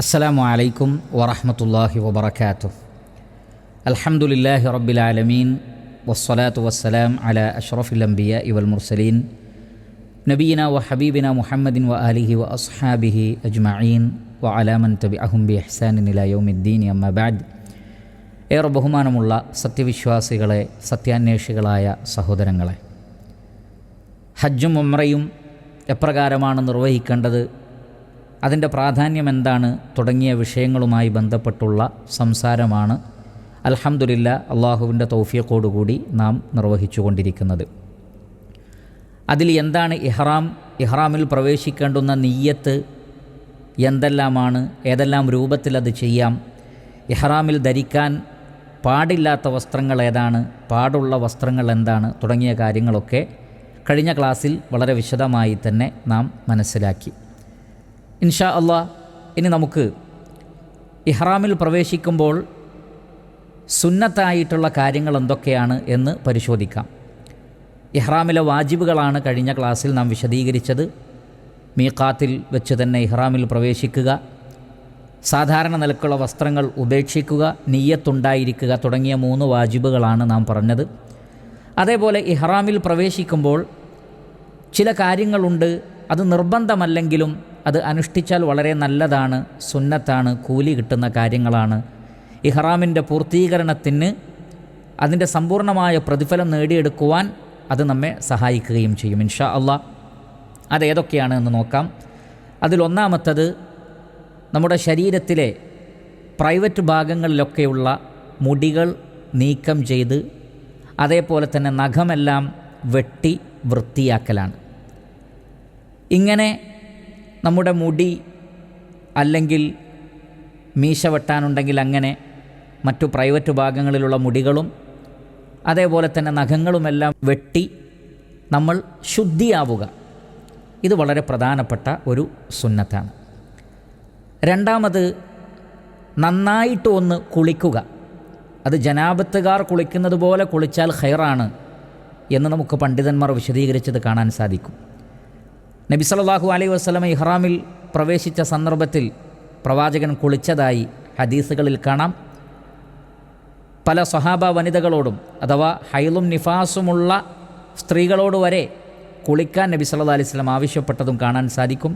السلام عليكم ورحمة الله وبركاته الحمد لله رب العالمين والصلاة والسلام على أشرف الأنبياء والمرسلين نبينا وحبيبنا محمد وآله وأصحابه أجمعين وعلى من تبعهم بإحسان إلى يوم الدين أما بعد ഏറെ ബഹുമാനമുള്ള സത്യവിശ്വാസികളെ സത്യാന്വേഷികളായ സഹോദരങ്ങളെ ഹജ്ജും ഉമ്രയും എപ്രകാരമാണ് നിർവഹിക്കേണ്ടത് അതിന്റെ പ്രാധാന്യം എന്താണ് തുടങ്ങിയ വിഷയങ്ങളുമായി ബന്ധപ്പെട്ടുള്ള സംസാരമാണ്. അലഹമുല്ല അള്ളാഹുവിന്റെ തൗഫിയക്കോടുകൂടി നാം നിർവഹിച്ചുകൊണ്ടിരിക്കുന്നത്. അതിൽ എന്താണ് ഇഹ്റാം? ഇഹ്റാമിൽ പ്രവേശിക്കേണ്ടുന്ന നീയത്ത് എന്തെല്ലാമാണ്? ഏതെല്ലാം രൂപത്തിൽ അത് ചെയ്യാം? ഇഹ്റാമിൽ ധരിക്കാൻ പാടില്ലാത്ത വസ്ത്രങ്ങൾ ഏതാണ്? പാടുള്ള വസ്ത്രങ്ങൾ എന്താണ്? തുടങ്ങിയ കാര്യങ്ങളൊക്കെ കഴിഞ്ഞ ക്ലാസ്സിൽ വളരെ വിശദമായി തന്നെ നാം മനസ്സിലാക്കി. ഇൻഷാ അള്ളാ ഇനി നമുക്ക് ഇഹ്റാമിൽ പ്രവേശിക്കുമ്പോൾ സുന്നത്തായിട്ടുള്ള കാര്യങ്ങൾ എന്തൊക്കെയാണ് എന്ന് പരിശോധിക്കാം. ഇഹ്റാമിലെ വാജിബുകളാണ് കഴിഞ്ഞ ക്ലാസ്സിൽ നാം വിശദീകരിച്ചത്. മീക്കാത്തിൽ വെച്ച് തന്നെ ഇഹ്റാമിൽ പ്രവേശിക്കുക. സാധാരണ നിലക്കുള്ള വസ്ത്രങ്ങൾ ഉപേക്ഷിക്കുക നീയത്തുണ്ടായിരിക്കുക തുടങ്ങിയ മൂന്ന് വാജിബുകളാണ് നാം പറഞ്ഞത്. അതേപോലെ ഇഹ്റാമിൽ പ്രവേശിക്കുമ്പോൾ ചില കാര്യങ്ങളുണ്ട്. അത് നിർബന്ധമല്ലെങ്കിലും അത് അനുഷ്ഠിച്ചാൽ വളരെ നല്ലതാണ് സുന്നത്താണ് കൂലി കിട്ടുന്ന കാര്യങ്ങളാണ്. ഇഹ്റാമിന്റെ പൂർത്തീകരണത്തിന് അതിന്റെ സമ്പൂർണമായ പ്രതിഫലം നേടിയെടുക്കുവാൻ അത് നമ്മെ സഹായിക്കുകയും ചെയ്യും ഇൻഷാ അള്ളാ. അതേതൊക്കെയാണ് എന്ന് നോക്കാം. അതിലൊന്നാമത്തത് നമ്മുടെ ശരീരത്തിലെ പ്രൈവറ്റ് ഭാഗങ്ങളിലൊക്കെയുള്ള മുടികൾ നീക്കം ചെയ്ത് അതേപോലെ തന്നെ നഖമെല്ലാം വെട്ടി വൃത്തിയാക്കലാണ്. ഇങ്ങനെ നമ്മുടെ മുടി അല്ലെങ്കിൽ മീശ വെട്ടാനുണ്ടെങ്കിൽ അങ്ങനെ മറ്റു പ്രൈവറ്റ് ഭാഗങ്ങളിലുള്ള മുടികളും അതേപോലെ തന്നെ നഖങ്ങളുമെല്ലാം വെട്ടി നമ്മൾ ശുദ്ധിയാവുക. ഇത് വളരെ പ്രധാനപ്പെട്ട ഒരു സുന്നത്താണ്. രണ്ടാമത് നന്നായിട്ട് ഒന്ന് കുളിക്കുക. അത് ജനാപത്തുകാർ കുളിക്കുന്നത് പോലെ കുളിച്ചാൽ ഹൈറാണ് എന്ന് നമുക്ക് പണ്ഡിതന്മാർ വിശദീകരിച്ചത് കാണാൻ സാധിക്കും. നബി സല്ലല്ലാഹു അലൈഹി വസല്ലമ ഇഹ്റാമിൽ പ്രവേശിച്ച സന്ദർഭത്തിൽ പ്രവാചകൻ കുളിച്ചതായി ഹദീസുകളിൽ കാണാം. പല സ്വഹാബ വനിതകളോടും അഥവാ ഹൈലും നിഫാസുമുള്ള സ്ത്രീകളോട് വരെ കുളിക്കാൻ നബി സല്ലാ അലൈഹി സ്വലം ആവശ്യപ്പെട്ടതും കാണാൻ സാധിക്കും.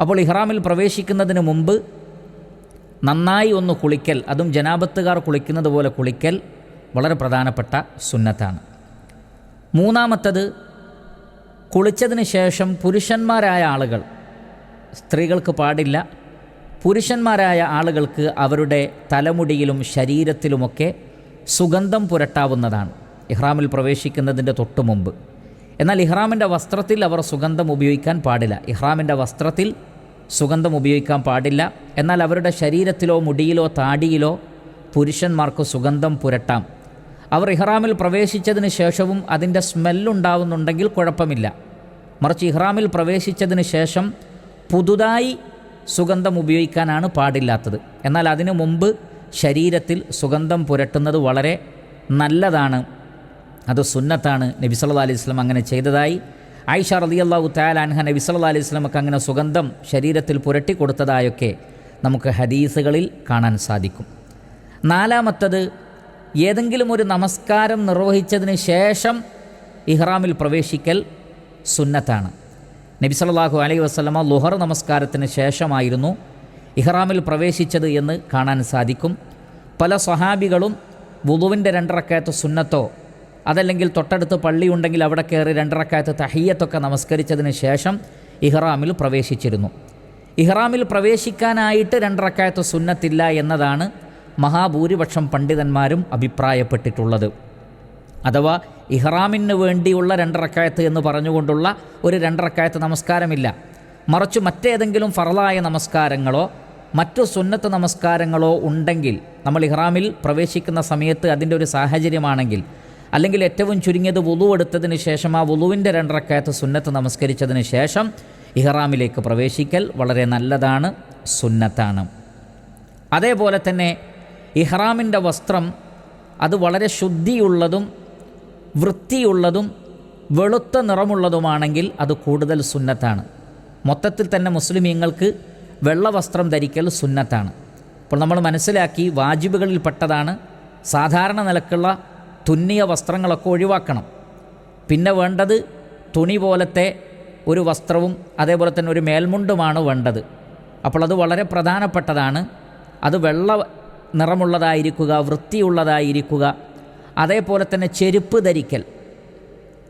അപ്പോൾ ഇഹ്റാമിൽ പ്രവേശിക്കുന്നതിന് മുമ്പ് നന്നായി ഒന്ന് കുളിക്കൽ അതും ജനാപത്തുകാർ കുളിക്കുന്നത് പോലെ കുളിക്കൽ വളരെ പ്രധാനപ്പെട്ട സുന്നത്താണ്. മൂന്നാമത്തത് കുളിച്ചതിന് ശേഷം പുരുഷന്മാരായ ആളുകൾ സ്ത്രീകൾക്ക് പാടില്ല. പുരുഷന്മാരായ ആളുകൾക്ക് അവരുടെ തലമുടിയിലും ശരീരത്തിലുമൊക്കെ സുഗന്ധം പുരട്ടാവുന്നതാണ്. ഇഹ്റാമിൽ പ്രവേശിക്കുന്നതിന്റെ തൊട്ടു മുമ്പ്. എന്നാൽ ഇഹ്റാമിന്റെ വസ്ത്രത്തിൽ അവർ സുഗന്ധം ഉപയോഗിക്കാൻ പാടില്ല. ഇഹ്റാമിന്റെ വസ്ത്രത്തിൽ സുഗന്ധം ഉപയോഗിക്കാൻ പാടില്ല. എന്നാൽ അവരുടെ ശരീരത്തിലോ മുടിയിലോ താടിയിലോ പുരുഷന്മാർക്ക് സുഗന്ധം പുരട്ടാം. അവർ ഇഹ്റാമിൽ പ്രവേശിച്ചതിന് ശേഷവും അതിന്റെ സ്മെല്ലുണ്ടാവുന്നുണ്ടെങ്കിൽ കുഴപ്പമില്ല. മറിച്ച് ഇഹ്റാമിൽ പ്രവേശിച്ചതിന് ശേഷം പുതുതായി സുഗന്ധം ഉപയോഗിക്കാനാണ് പാടില്ലാത്തത്. എന്നാൽ അതിനു മുമ്പ് ശരീരത്തിൽ സുഗന്ധം പുരട്ടുന്നത് വളരെ നല്ലതാണ്. അത് സുന്നത്താണ്. നബി സല്ലാ അലൈഹി സ്വലം അങ്ങനെ ചെയ്തതായി. ആയിഷ റളിയല്ലാഹു തആല അൻഹ നബി സല്ലാ അലൈഹി സ്വലമൊക്കെ അങ്ങനെ സുഗന്ധം ശരീരത്തിൽ പുരട്ടി കൊടുത്തതായൊക്കെ നമുക്ക് ഹദീസുകളിൽ കാണാൻ സാധിക്കും. നാലാമത്തത് ഏതെങ്കിലും ഒരു നമസ്കാരം നിർവഹിച്ചതിന് ശേഷം ഇഹ്റാമിൽ പ്രവേശിക്കൽ സുന്നത്താണ്. നബി സല്ലല്ലാഹു അലൈഹി വസ്ലമ ലുഹർ നമസ്കാരത്തിന് ശേഷമായിരുന്നു ഇഹ്റാമിൽ പ്രവേശിച്ചത് എന്ന് കാണാൻ സാധിക്കും. പല സ്വഹാബികളും വുളുവിന്റെ രണ്ടറക്കയത്ത് സുന്നത്തോ അതല്ലെങ്കിൽ തൊട്ടടുത്ത് പള്ളിയുണ്ടെങ്കിൽ അവിടെ കയറി രണ്ടറക്കായത്ത് തഹയ്യത്തൊക്കെ നമസ്കരിച്ചതിന് ശേഷം ഇഹ്റാമിൽ പ്രവേശിച്ചിരുന്നു. ഇഹ്റാമിൽ പ്രവേശിക്കാനായിട്ട് രണ്ടറക്കായത്ത് സുന്നത്തില്ല എന്നതാണ് മഹാഭൂരിപക്ഷം പണ്ഡിതന്മാരും അഭിപ്രായപ്പെട്ടിട്ടുള്ളത്. അഥവാ ഇഹ്റാമിന് വേണ്ടിയുള്ള രണ്ടറക്കായത്ത് എന്ന് പറഞ്ഞുകൊണ്ടുള്ള ഒരു രണ്ടറക്കായത്ത് നമസ്കാരമില്ല. മറിച്ച് മറ്റേതെങ്കിലും ഫറലായ നമസ്കാരങ്ങളോ മറ്റു സുന്നത്ത് നമസ്കാരങ്ങളോ ഉണ്ടെങ്കിൽ നമ്മൾ ഇഹ്റാമിൽ പ്രവേശിക്കുന്ന സമയത്ത് അതിന്റെ ഒരു സാഹചര്യമാണെങ്കിൽ അല്ലെങ്കിൽ ഏറ്റവും ചുരുങ്ങിയത് വുളു എടുത്തതിന് ശേഷം ആ വുളുവിന്റെ രണ്ടറക്കായത്ത് സുന്നത്ത് നമസ്കരിച്ചതിന് ശേഷം ഇഹ്റാമിലേക്ക് പ്രവേശിക്കൽ വളരെ നല്ലതാണ് സുന്നത്താണ്. അതേപോലെ തന്നെ ഇഹ്റാമിന്റെ വസ്ത്രം അത് വളരെ ശുദ്ധിയുള്ളതും വൃത്തിയുള്ളതും വെളുത്ത നിറമുള്ളതുമാണെങ്കിൽ അത് കൂടുതൽ സുന്നത്താണ്. മൊത്തത്തിൽ തന്നെ മുസ്ലിമീങ്ങൾക്ക് വെള്ള വസ്ത്രം ധരിക്കൽ സുന്നത്താണ്. അപ്പോൾ നമ്മൾ മനസ്സിലാക്കി വാജിബുകളിൽ പെട്ടതാണ് സാധാരണ നിലക്കുള്ള തുന്നിയ വസ്ത്രങ്ങളൊക്കെ ഒഴിവാക്കണം. പിന്നെ വേണ്ടത് തുണി പോലത്തെ ഒരു വസ്ത്രവും അതേപോലെ തന്നെ ഒരു മേൽമുണ്ടുമാണ് വേണ്ടത്. അപ്പോൾ അത് വളരെ പ്രധാനപ്പെട്ടതാണ്. അത് വെള്ള നിറമുള്ളതായിരിക്കുക വൃത്തിയുള്ളതായിരിക്കുക. അതേപോലെ തന്നെ ചെരുപ്പ് ധരിക്കൽ.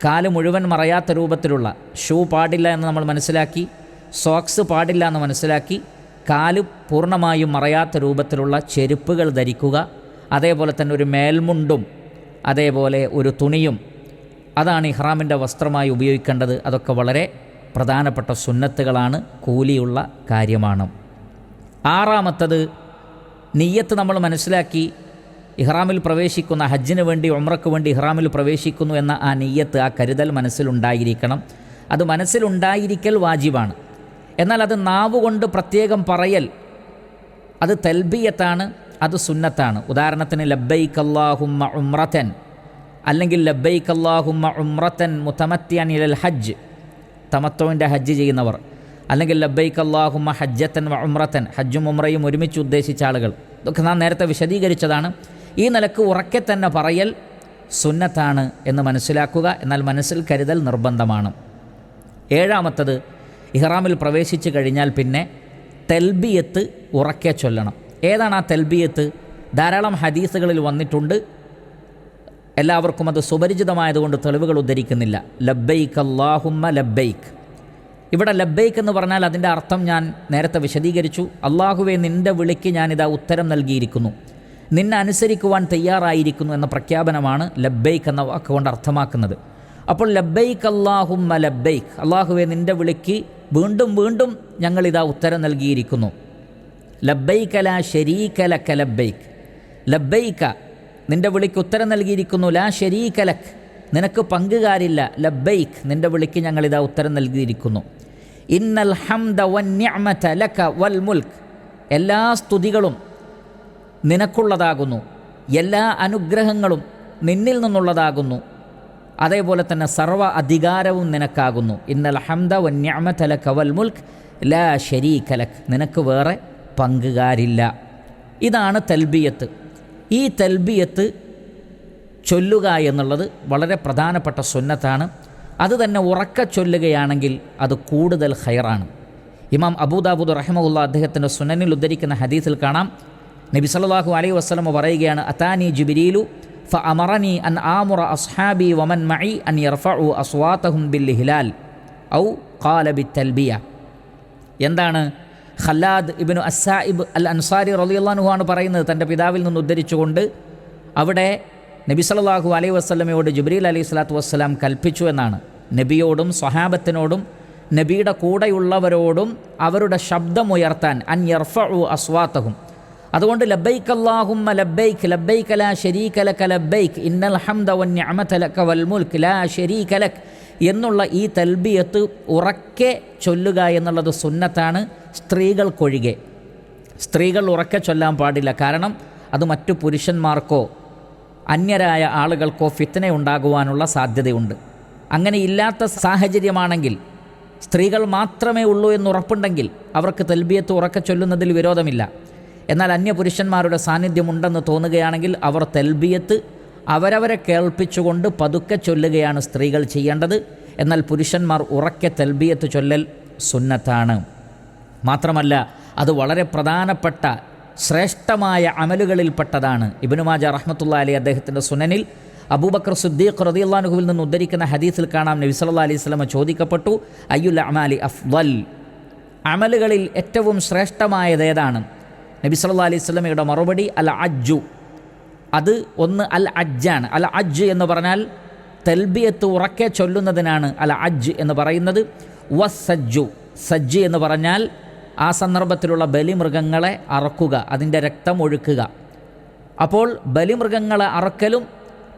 കാൽ മുഴുവൻ മറയാത്ത രൂപത്തിലുള്ള ഷൂ പാടില്ല എന്ന് നമ്മൾ മനസ്സിലാക്കി സോക്സ് പാടില്ല എന്ന് മനസ്സിലാക്കി കാൽ പൂർണമായും മറയാത്ത രൂപത്തിലുള്ള ചെരുപ്പുകൾ ധരിക്കുക. അതേപോലെ തന്നെ ഒരു മേൽമുണ്ടും അതേപോലെ ഒരു തുണിയും. അതാണ് ഇഹ്റാമിന്റെ വസ്ത്രമായി ഉപയോഗിക്കേണ്ടത്. അതൊക്കെ വളരെ പ്രധാനപ്പെട്ട സുന്നത്തുകളാണ് കൂലിയുള്ള കാര്യമാണ്. ആറാമത്തത് നീയത്ത് നമ്മൾ മനസ്സിലാക്കി ഇഹ്റാമിൽ പ്രവേശിക്കുന്ന ഹജ്ജിന് വേണ്ടി ഉമ്രക്ക് വേണ്ടി ഇഹ്റാമിൽ പ്രവേശിക്കുന്നു എന്ന ആ നീയത്ത് ആ കരുതൽ മനസ്സിലുണ്ടായിരിക്കണം. അത് മനസ്സിലുണ്ടായിരിക്കൽ വാജിബാണ്. എന്നാൽ അത് നാവുകൊണ്ട് പ്രത്യേകം പറയൽ അത് തൽബിയത്താണ് അത് സുന്നത്താണ്. ഉദാഹരണത്തിന് ലബ്ബൈക്ക് അല്ലാഹുമ്മ ഉമ്രത്തൻ അല്ലെങ്കിൽ ലബ്ബൈക്ക് അല്ലാഹുമ്മ ഉമ്രത്തൻ മുത്തമത്യാൻ ഇലൽ ഹജ്ജ് തമത്തോവിന്റെ ഹജ്ജ് ചെയ്യുന്നവർ. അല്ലെങ്കിൽ ലബ്ബൈക്ക് അല്ലാഹുമ്മ ഹജ്ജത്തൻ ഉമ്രത്തൻ ഹജ്ജും ഉമ്രയും ഒരുമിച്ച് ഉദ്ദേശിച്ച ആളുകൾ. ഇതൊക്കെ നാം നേരത്തെ വിശദീകരിച്ചതാണ്. ഈ നിലയ്ക്ക് ഉറക്കെ തന്നെ പറയൽ സുന്നത്താണ് എന്ന് മനസ്സിലാക്കുക. എന്നാൽ മനസ്സിൽ കരുതൽ നിർബന്ധമാണ്. ഏഴാമത്തത് ഇഹ്റാമിൽ പ്രവേശിച്ചു കഴിഞ്ഞാൽ പിന്നെ തെൽബിയത്ത് ഉറക്കെ ചൊല്ലണം. ഏതാണ് ആ തെൽബിയത്ത്? ധാരാളം ഹദീസുകളിൽ വന്നിട്ടുണ്ട്. എല്ലാവർക്കും അത് സുപരിചിതമായതുകൊണ്ട് തെളിവുകൾ ഉദ്ധരിക്കുന്നില്ല. ലബ്ബൈക്ക് അള്ളാഹുമ്മ ലബ്ബൈക്ക്. ഇവിടെ ലബ്ബൈക്ക് എന്ന് പറഞ്ഞാൽ അതിന്റെ അർത്ഥം ഞാൻ നേരത്തെ വിശദീകരിച്ചു. അള്ളാഹുവെ നിന്റെ വിളിക്ക് ഞാനിതാ ഉത്തരം നൽകിയിരിക്കുന്നു. നിന്നെ അനുസരിക്കുവാൻ തയ്യാറായിരിക്കുന്നു എന്ന പ്രഖ്യാപനമാണ് ലബ്ബൈക്ക് എന്ന വാക്കുകൊണ്ട് അർത്ഥമാക്കുന്നത്. അപ്പോൾ ലബ്ബൈക്ക് അള്ളാഹുമ്മ ലബ്ബൈക്ക്. അള്ളാഹുവെ നിന്റെ വിളിക്ക് വീണ്ടും വീണ്ടും ഞങ്ങളിതാ ഉത്തരം നൽകിയിരിക്കുന്നു. ലബ്ബൈക്കല ലാ ഷരീക ലക ലബ്ബൈക്ക്. ലബ്ബൈക നിന്റെ വിളിക്ക് ഉത്തരം നൽകിയിരിക്കുന്നു. ലാ ഷരീക ലക് നിനക്ക് പങ്കുകാരില്ല. ലബ്ബൈക്ക് നിന്റെ വിളിക്ക് ഞങ്ങളിതാ ഉത്തരം നൽകിയിരിക്കുന്നു. ഇന്നൽ ഹംദ വൻ ലക്ക ലക വൽ മുൽക്ക് എല്ലാ സ്തുതികളും നിനക്കുള്ളതാകുന്നു. എല്ലാ അനുഗ്രഹങ്ങളും നിന്നിൽ നിന്നുള്ളതാകുന്നു. അതേപോലെ തന്നെ സർവ അധികാരവും നിനക്കാകുന്നു. ഇന്നൽ ഹംദ വന്യമതലക വൽ മുൽക്ക് ലാ ഷരീകലക് നിനക്ക് വേറെ പങ്കുകാരില്ല. ഇതാണ് തൽബിയത്ത്. ഈ തൽബിയത്ത് ചൊല്ലുക എന്നുള്ളത് വളരെ പ്രധാനപ്പെട്ട സുന്നത്താണ്. അത് തന്നെ ഉറക്ക ചൊല്ലുകയാണെങ്കിൽ അത് കൂടുതൽ ഹയറാണ് ഇമാം അബൂദാബുദ് റഹ്മുല്ല അദ്ദേഹത്തിന്റെ സുനനിൽ ഉദ്ധരിക്കുന്ന ഹദീസിൽ കാണാം. നബി സല്ലല്ലാഹു അലൈഹി വസ്ലമ പറയുകയാണ് അതാനി ജിബിരിയിലു ഫ അമറനി അൻ ആമുറ അസ്ഹാബി വമൻ മഇ അൻ യർഫഉ അസ്വാത്തഹും ബിൽ ഹിലാൽ ഔ ഖാല ബി തൽബിയ. എന്താണ്? ഖല്ലാദ് ഇബ്നു അസായിബ് അൽ അൻസാരി ആണ് പറയുന്നത് തന്റെ പിതാവിൽ നിന്ന് ഉദ്ധരിച്ചുകൊണ്ട് അവിടെ നബി സല്ലല്ലാഹു അലൈഹി വസ്ലമയോട് ജുബ്രീൽ അലൈഹി സ്വലാത്തു വസ്സലാം കൽപ്പിച്ചു എന്നാണ്. നബിയോടും സ്വഹാബത്തിനോടും നബിയുടെ കൂടെയുള്ളവരോടും അവരുടെ ശബ്ദമുയർത്താൻ അൻ യർഫഉ അസ്വാത്തഹും അതുകൊണ്ട് ലബ്ബൈക്ക് അല്ലാഹുമ്മ ലബ്ബൈക്ക് ലബ്ബൈക്ക് ലാ ഷരീക ലക ലബ്ബൈക്ക് ഇന്നൽ ഹംദ വൻ നിഅമത വൽ ലാ ഷരീക ലക് എന്നുള്ള ഈ തൽബിയത്ത് ഉറക്കെ ചൊല്ലുക എന്നുള്ളത് സുന്നത്താണ്. സ്ത്രീകൾക്കൊഴികെ. സ്ത്രീകൾ ഉറക്കെ ചൊല്ലാൻ പാടില്ല. കാരണം അത് മറ്റു പുരുഷന്മാർക്കോ അന്യരായ ആളുകൾക്കോ ഫിത്തന ഉണ്ടാകുവാനുള്ള സാധ്യതയുണ്ട്. അങ്ങനെ ഇല്ലാത്ത സാഹചര്യമാണെങ്കിൽ സ്ത്രീകൾ മാത്രമേ ഉള്ളൂ എന്ന് ഉറപ്പുണ്ടെങ്കിൽ അവർക്ക് തൽബിയത്ത് ഉറക്ക ചൊല്ലുന്നതിൽ വിരോധമില്ല. എന്നാൽ അന്യ അന്യപുരുഷന്മാരുടെ സാന്നിധ്യമുണ്ടെന്ന് തോന്നുകയാണെങ്കിൽ അവർ തെൽബിയത്ത് അവരവരെ കേൾപ്പിച്ചുകൊണ്ട് പതുക്കെ ചൊല്ലുകയാണ് സ്ത്രീകൾ ചെയ്യേണ്ടത്. എന്നാൽ പുരുഷന്മാർ ഉറക്കെ തെൽബിയത്ത് ചൊല്ലൽ സുന്നത്താണ്. മാത്രമല്ല അത് വളരെ പ്രധാനപ്പെട്ട ശ്രേഷ്ഠമായ അമലുകളിൽപ്പെട്ടതാണ്. ഇബിനുമാജ റഹ്മത്തുള്ള അലി അദ്ദേഹത്തിന്റെ സുനനിൽ അബൂബക്കർ സുദ്ദീഖ് റദിയുള്ളാനുഹുവിൽ നിന്ന് ഉദ്ധരിക്കുന്ന ഹദീസിൽ കാണാം. നബി സല്ലാ അലൈഹി സ്വലമ ചോദിക്കപ്പെട്ടു അയ്യുൽ അമാലി അഫ്വൽ അമലുകളിൽ ഏറ്റവും ശ്രേഷ്ഠമായത് ഏതാണ്? നബി സല്ലാ അലൈഹി സ്വലമയുടെ മറുപടി അൽ അജ്ജു. അത് ഒന്ന് അൽ അജ്ജാണ്. അൽ അജ്ജ് എന്ന് പറഞ്ഞാൽ തെൽബിയത്ത് ഉറക്കെ ചൊല്ലുന്നതിനാണ് അൽ അജ്ജ് എന്ന് പറയുന്നത്. വ സജ്ജു. സജ്ജ് എന്ന് പറഞ്ഞാൽ ആ സന്ദർഭത്തിലുള്ള ബലിമൃഗങ്ങളെ അറക്കുക അതിന്റെ രക്തം ഒഴുക്കുക. അപ്പോൾ ബലിമൃഗങ്ങളെ അറക്കലും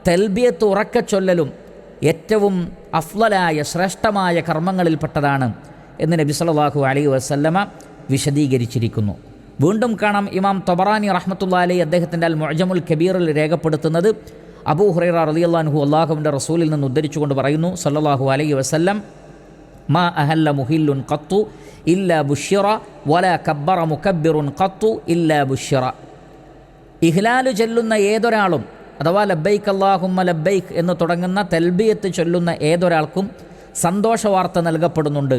തെൽബിയത്ത് ഉറക്കച്ചൊല്ലലും ഏറ്റവും അഫ്ലലായ ശ്രേഷ്ഠമായ കർമ്മങ്ങളിൽപ്പെട്ടതാണ് എന്ന് നബി സല്ലല്ലാഹു അലൈഹി വസല്ലമ വിശദീകരിച്ചിരിക്കുന്നു. വീണ്ടും കാണാം ഇമാം തൊബറാനി റഹ്മത്തുള്ള അലി അദ്ദേഹത്തിന്റെ അൽ മുഅജമുൽ കബീറിൽ രേഖപ്പെടുത്തുന്നത്. അബൂ ഹുറൈറ റളിയല്ലാഹു അള്ളാഹുവിന്റെ റസൂലിൽ നിന്ന് ഉദ്ധരിച്ചുകൊണ്ട് പറയുന്നു സല്ലാഹു അലൈഹി വസല്ലം മാ അഹല്ല മുഹില്ലുൻ ഖത്തു ഇല്ല ബുഷിറ വല കബ്ബറ മുക്കബിറുൻ ഖത്തു ഇല്ല ബുഷിറ. ഇഹ്ലാലു ചൊല്ലുന്ന ഏതൊരാളും അഥവാ ലബ്ബൈക്ക് അള്ളാഹുമ്മ ലബ്ബൈക്ക് എന്ന് തുടങ്ങുന്ന തെൽബിയത്ത് ചൊല്ലുന്ന ഏതൊരാൾക്കും സന്തോഷ വാർത്ത നൽകപ്പെടുന്നുണ്ട്.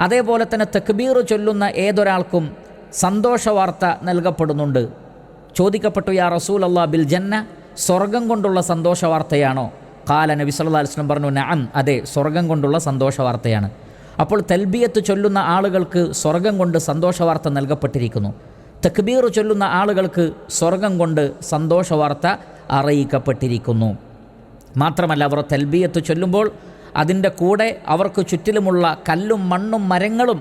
അതേപോലെ തന്നെ തക്ബീർ ചൊല്ലുന്ന ഏതൊരാൾക്കും സന്തോഷ വാർത്ത നൽകപ്പെടുന്നുണ്ട്. ചോദിക്കപ്പെട്ടു യാ റസൂൽ അള്ളാ ബിൽ ജന്ന? സ്വർഗം കൊണ്ടുള്ള സന്തോഷവാർത്തയാണോ കാല നബി വസല്ലം പറഞ്ഞു നഅം. അതെ സ്വർഗം കൊണ്ടുള്ള സന്തോഷവാർത്തയാണ് അപ്പോൾ തൽബിയത്ത് ചൊല്ലുന്ന ആളുകൾക്ക് സ്വർഗം കൊണ്ട് സന്തോഷവാർത്ത നൽകപ്പെട്ടിരിക്കുന്നു. തക്ബീർ ചൊല്ലുന്ന ആളുകൾക്ക് സ്വർഗം കൊണ്ട് സന്തോഷവാർത്ത അറിയിക്കപ്പെട്ടിരിക്കുന്നു. മാത്രമല്ല അവർ തൽബിയത്ത് ചൊല്ലുമ്പോൾ അതിന്റെ കൂടെ അവർക്ക് ചുറ്റിലുമുള്ള കല്ലും മണ്ണും മരങ്ങളും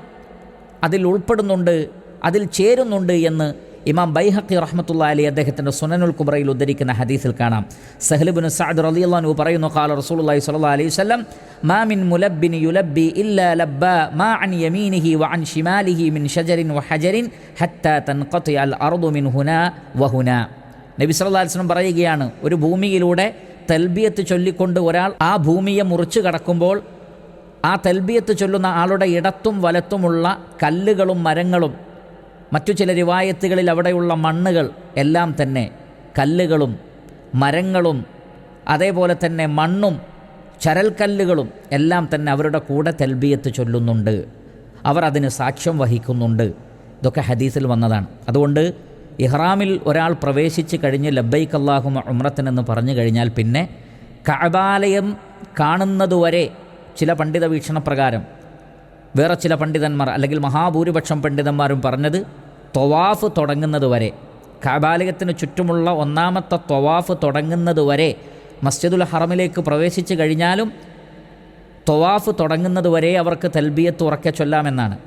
അതിൽ ഉൾപ്പെടുന്നുണ്ട് അതിൽ ചേരുന്നുണ്ട് എന്ന് ഇമാം ബൈഹക്കി റഹ്മത്തുള്ള അലി അദ്ദേഹത്തിന്റെ സുനനുൽ കുബ്രയിൽ ഉദ്ധരിക്കുന്ന ഹദീസിൽ കാണാം. സഹ്ലിബിൻ സഅദ് റളിയല്ലാഹു പറയുന്നു ഖാല റസൂലുള്ളാഹി സ്വല്ലല്ലാഹു അലൈഹി വസല്ലം മാ മിൻ യുലബി ഇല്ല ലബ്ബ മാ അൻ യമീനിഹി വ അൻ ഷിമാലിഹി മിൻ ഷജരിൻ വ ഹജരിൻ ഹത്താ തൻഖതി അൽ അർദു മിൻ ഹുന വ ഹുനാ. നബി സല്ലാ അലൈഹി വസല്ലം പറയുകയാണ് ഒരു ഭൂമിയിലൂടെ തൽബിയത്ത് ചൊല്ലിക്കൊണ്ട് ഒരാൾ ആ ഭൂമിയെ മുറിച്ചു കടക്കുമ്പോൾ ആ തൽബിയത്ത് ചൊല്ലുന്ന ആളുടെ ഇടത്തും വലത്തുമുള്ള കല്ലുകളും മരങ്ങളും മറ്റു ചില രിവായത്തുകളിൽ അവിടെയുള്ള മണ്ണുകൾ എല്ലാം തന്നെ കല്ലുകളും മരങ്ങളും അതേപോലെ തന്നെ മണ്ണും ചരൽക്കല്ലുകളും എല്ലാം തന്നെ അവരുടെ കൂടെ തെൽബിയത്ത് ചൊല്ലുന്നുണ്ട്. അവർ അതിന് സാക്ഷ്യം വഹിക്കുന്നുണ്ട്. ഇതൊക്കെ ഹദീസിൽ വന്നതാണ്. അതുകൊണ്ട് ഇഹ്റാമിൽ ഒരാൾ പ്രവേശിച്ച് കഴിഞ്ഞ് ലബ്ബൈക്ക് അള്ളാഹുമ ഉമ്രത്തിനെന്ന് പറഞ്ഞു കഴിഞ്ഞാൽ പിന്നെ കഅബാലയം കാണുന്നതുവരെ ചില പണ്ഡിത വീക്ഷണപ്രകാരം വേറെ ചില പണ്ഡിതന്മാർ അല്ലെങ്കിൽ മഹാഭൂരിപക്ഷം പണ്ഡിതന്മാരും പറഞ്ഞത് തൊവാഫ് തുടങ്ങുന്നത് വരെ. കാബാലയത്തിന് ചുറ്റുമുള്ള ഒന്നാമത്തെ തൊവാഫ് തുടങ്ങുന്നത് വരെ മസ്ജിദുൽ ഹറമിലേക്ക് പ്രവേശിച്ചു കഴിഞ്ഞാലും തൊവാഫ് തുടങ്ങുന്നത് വരെ അവർക്ക് തൽബിയത്ത് ഉറക്കെ ചൊല്ലാമെന്നാണ്.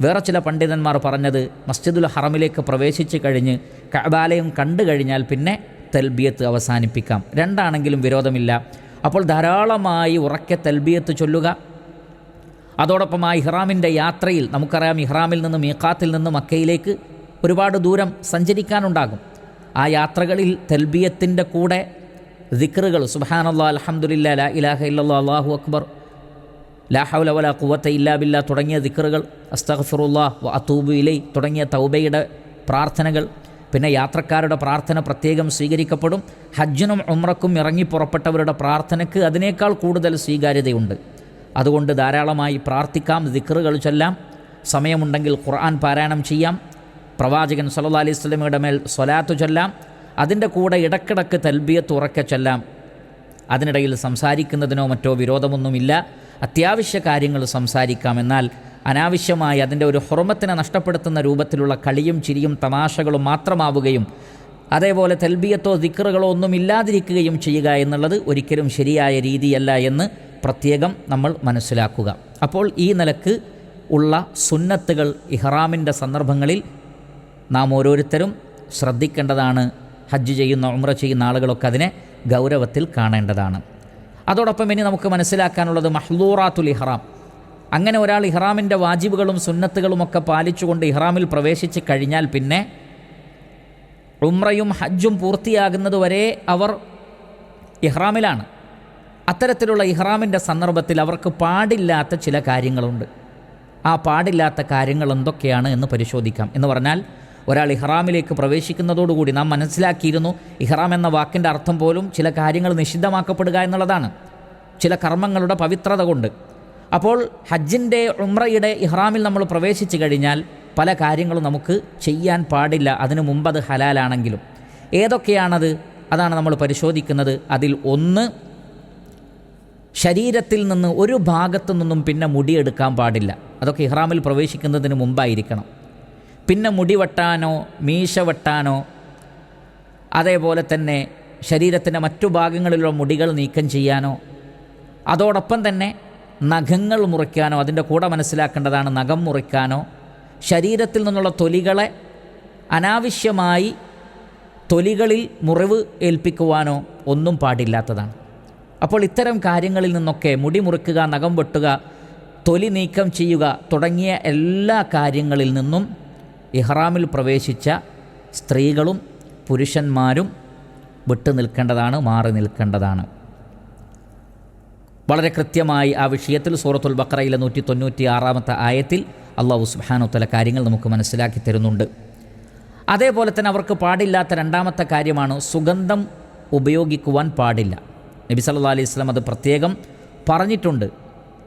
വേറെ ചില പണ്ഡിതന്മാർ പറഞ്ഞത് മസ്ജിദുൽ ഹറമിലേക്ക് പ്രവേശിച്ച് കഴിഞ്ഞ് കബാലയം കണ്ടു കഴിഞ്ഞാൽ പിന്നെ തൽബിയത്ത് അവസാനിപ്പിക്കാം. രണ്ടാണെങ്കിലും വിരോധമില്ല. അപ്പോൾ ധാരാളമായി ഉറക്കെ തൽബിയത്ത് ചൊല്ലുക അതോടൊപ്പം ആ ഇഹ്റാമിന്റെ യാത്രയിൽ നമുക്കറിയാം ഇഹ്റാമിൽ നിന്ന് മീക്കാത്തിൽ നിന്ന് മക്കയിലേക്ക് ഒരുപാട് ദൂരം സഞ്ചരിക്കാനുണ്ടാകും. ആ യാത്രകളിൽ തെൽബിയത്തിന്റെ കൂടെ ദിക്റുകൾ സുബാനല്ലാ അലഹമുല്ല ലാ ഇലാഹ ഇല്ലാ അള്ളാഹു അക്ബർ ലാ ഹൗല വല കുവത്ത ഇല്ലാ ബില്ല തുടങ്ങിയ ദിക്റുകൾ അസ്തഖഫിറുല്ലാ വ അതൂബു ഇലൈ തുടങ്ങിയ തൗബയുടെ പ്രാർത്ഥനകൾ പിന്നെ യാത്രക്കാരുടെ പ്രാർത്ഥന പ്രത്യേകം സ്വീകരിക്കപ്പെടും. ഹജ്ജിനും ഉമ്രക്കും ഇറങ്ങി പുറപ്പെട്ടവരുടെ പ്രാർത്ഥനയ്ക്ക് അതിനേക്കാൾ കൂടുതൽ സ്വീകാര്യതയുണ്ട്. അതുകൊണ്ട് ധാരാളമായി പ്രാർത്ഥിക്കാം ദിക്റുകൾ ചൊല്ലാം. സമയമുണ്ടെങ്കിൽ ഖുർആൻ പാരായണം ചെയ്യാം. പ്രവാചകൻ സല്ലാ അലൈഹി സ്വലമയുടെ മേൽ സ്വലാത്തു ചൊല്ലാം. അതിന്റെ കൂടെ ഇടക്കിടക്ക് തൽബിയത്ത് ഉറക്കെ ചൊല്ലാം. അതിനിടയിൽ സംസാരിക്കുന്നതിനോ മറ്റോ വിരോധമൊന്നുമില്ല. അത്യാവശ്യ കാര്യങ്ങൾ സംസാരിക്കാം. എന്നാൽ അനാവശ്യമായി അതിന്റെ ഒരു ഹുറമത്തിനെ നഷ്ടപ്പെടുത്തുന്ന രൂപത്തിലുള്ള കളിയും ചിരിയും തമാശകളും മാത്രമാവുകയും അതേപോലെ തെൽബിയത്തോ ദിക്കറുകളോ ഒന്നും ഇല്ലാതിരിക്കുകയും ചെയ്യുക എന്നുള്ളത് ഒരിക്കലും ശരിയായ രീതിയല്ല എന്ന് പ്രത്യേകം നമ്മൾ മനസ്സിലാക്കുക. അപ്പോൾ ഈ നിലയ്ക്ക് ഉള്ള സുന്നത്തുകൾ ഇഹ്റാമിന്റെ സന്ദർഭങ്ങളിൽ നാം ഓരോരുത്തരും ശ്രദ്ധിക്കേണ്ടതാണ്. ഹജ്ജ് ചെയ്യുന്ന ഉമ്ര ചെയ്യുന്ന ആളുകളൊക്കെ അതിനെ ഗൗരവത്തിൽ കാണേണ്ടതാണ്. അതോടൊപ്പം ഇനി നമുക്ക് മനസ്സിലാക്കാനുള്ളത് മഹ്ലൂറാത്തുൽ ഇഹ്റാം. അങ്ങനെ ഒരാൾ ഇഹ്റാമിന്റെ വാജിബുകളും സുന്നത്തുകളുമൊക്കെ പാലിച്ചുകൊണ്ട് ഇഹ്റാമിൽ പ്രവേശിച്ച് കഴിഞ്ഞാൽ പിന്നെ ഉമ്രയും ഹജ്ജും പൂർത്തിയാകുന്നതുവരെ അവർ ഇഹ്റാമിലാണ്. അത്തരത്തിലുള്ള ഇഹ്റാമിന്റെ സന്ദർഭത്തിൽ അവർക്ക് പാടില്ലാത്ത ചില കാര്യങ്ങളുണ്ട്. ആ പാടില്ലാത്ത കാര്യങ്ങൾ എന്തൊക്കെയാണ് എന്ന് പരിശോധിക്കാം. എന്ന് പറഞ്ഞാൽ ഒരാൾ ഇഹ്റാമിലേക്ക് പ്രവേശിക്കുന്നതോടുകൂടി നാം മനസ്സിലാക്കിയിരുന്നു ഇഹ്റാം എന്ന വാക്കിന്റെ അർത്ഥം പോലും ചില കാര്യങ്ങൾ നിഷിദ്ധമാക്കപ്പെടുക എന്നുള്ളതാണ്. ചില കർമ്മങ്ങളുടെ പവിത്രത കൊണ്ട്. അപ്പോൾ ഹജ്ജിന്റെ ഉമ്രയുടെ ഇഹ്റാമിൽ നമ്മൾ പ്രവേശിച്ചു കഴിഞ്ഞാൽ പല കാര്യങ്ങളും നമുക്ക് ചെയ്യാൻ പാടില്ല. അതിനു മുമ്പ് അത് ഹലാലാണെങ്കിലും. ഏതൊക്കെയാണത്? അതാണ് നമ്മൾ പരിശോധിക്കുന്നത്. അതിൽ ഒന്ന് ശരീരത്തിൽ നിന്ന് ഒരു ഭാഗത്തു നിന്നും പിന്നെ മുടിയെടുക്കാൻ പാടില്ല. അതൊക്കെ ഇഹ്റാമിൽ പ്രവേശിക്കുന്നതിന് മുമ്പായിരിക്കണം. പിന്നെ മുടി വെട്ടാനോ മീശ വെട്ടാനോ അതേപോലെ തന്നെ ശരീരത്തിന്റെ മറ്റു ഭാഗങ്ങളിലുള്ള മുടികൾ നീക്കം ചെയ്യാനോ അതോടൊപ്പം തന്നെ നഖങ്ങൾ മുറിക്കാനോ അതിന്റെ കൂടെ മനസ്സിലാക്കേണ്ടതാണ് നഖം മുറിക്കാനോ ശരീരത്തിൽ നിന്നുള്ള തൊലികളെ അനാവശ്യമായി തൊലികളിൽ മുറിവ് ഏൽപ്പിക്കുവാനോ ഒന്നും പാടില്ലാത്തതാണ്. അപ്പോൾ ഇത്തരം കാര്യങ്ങളിൽ നിന്നൊക്കെ മുടി മുറിക്കുക നഖം വെട്ടുക തൊലി നീക്കം ചെയ്യുക തുടങ്ങിയ എല്ലാ കാര്യങ്ങളിൽ നിന്നും ഇഹ്റാമിൽ പ്രവേശിച്ച സ്ത്രീകളും പുരുഷന്മാരും വിട്ടു നിൽക്കേണ്ടതാണ് മാറി നിൽക്കേണ്ടതാണ്. വളരെ കൃത്യമായി ആ വിഷയത്തിൽ സൂറത്തുൽ ബക്രയിലെ നൂറ്റി തൊണ്ണൂറ്റി ആറാമത്തെ ആയത്തിൽ അള്ളാഹു സുബാനുത്തല കാര്യങ്ങൾ നമുക്ക് മനസ്സിലാക്കി തരുന്നുണ്ട്. അതേപോലെ തന്നെ അവർക്ക് പാടില്ലാത്ത രണ്ടാമത്തെ കാര്യമാണ് സുഗന്ധം ഉപയോഗിക്കുവാൻ പാടില്ല. നബി സല്ലാ അലൈഹി സ്വലം അത് പ്രത്യേകം പറഞ്ഞിട്ടുണ്ട്.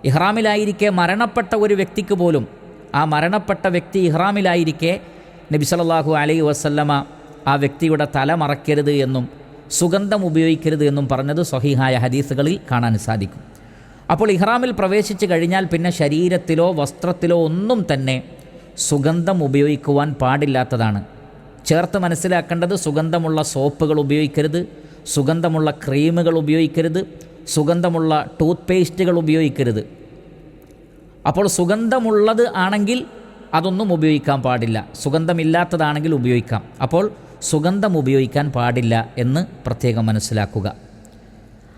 ഇഹ്റാമിലായിരിക്കെ മരണപ്പെട്ട ഒരു വ്യക്തിക്ക് പോലും ആ മരണപ്പെട്ട വ്യക്തി ഇഹ്റാമിലായിരിക്കെ നബി സല്ലാഹു അലൈഹി വസല്ലമ ആ വ്യക്തിയുടെ തല മറക്കരുത് എന്നും സുഗന്ധം ഉപയോഗിക്കരുത് എന്നും പറഞ്ഞത് സ്വഹീഹായ ഹദീസുകളിൽ കാണാൻ സാധിക്കും. അപ്പോൾ ഇഹ്റാമിൽ പ്രവേശിച്ചു കഴിഞ്ഞാൽ പിന്നെ ശരീരത്തിലോ വസ്ത്രത്തിലോ ഒന്നും തന്നെ സുഗന്ധം ഉപയോഗിക്കുവാൻ പാടില്ലാത്തതാണ്. ചേർത്ത് മനസ്സിലാക്കേണ്ടത് സുഗന്ധമുള്ള സോപ്പുകൾ ഉപയോഗിക്കരുത് സുഗന്ധമുള്ള ക്രീമുകൾ ഉപയോഗിക്കരുത് സുഗന്ധമുള്ള ടൂത്ത് പേസ്റ്റുകൾ ഉപയോഗിക്കരുത്. അപ്പോൾ സുഗന്ധമുള്ളത് ആണെങ്കിൽ അതൊന്നും ഉപയോഗിക്കാൻ പാടില്ല. സുഗന്ധമില്ലാത്തതാണെങ്കിൽ ഉപയോഗിക്കാം. അപ്പോൾ സുഗന്ധം ഉപയോഗിക്കാൻ പാടില്ല എന്ന് പ്രത്യേകം മനസ്സിലാക്കുക.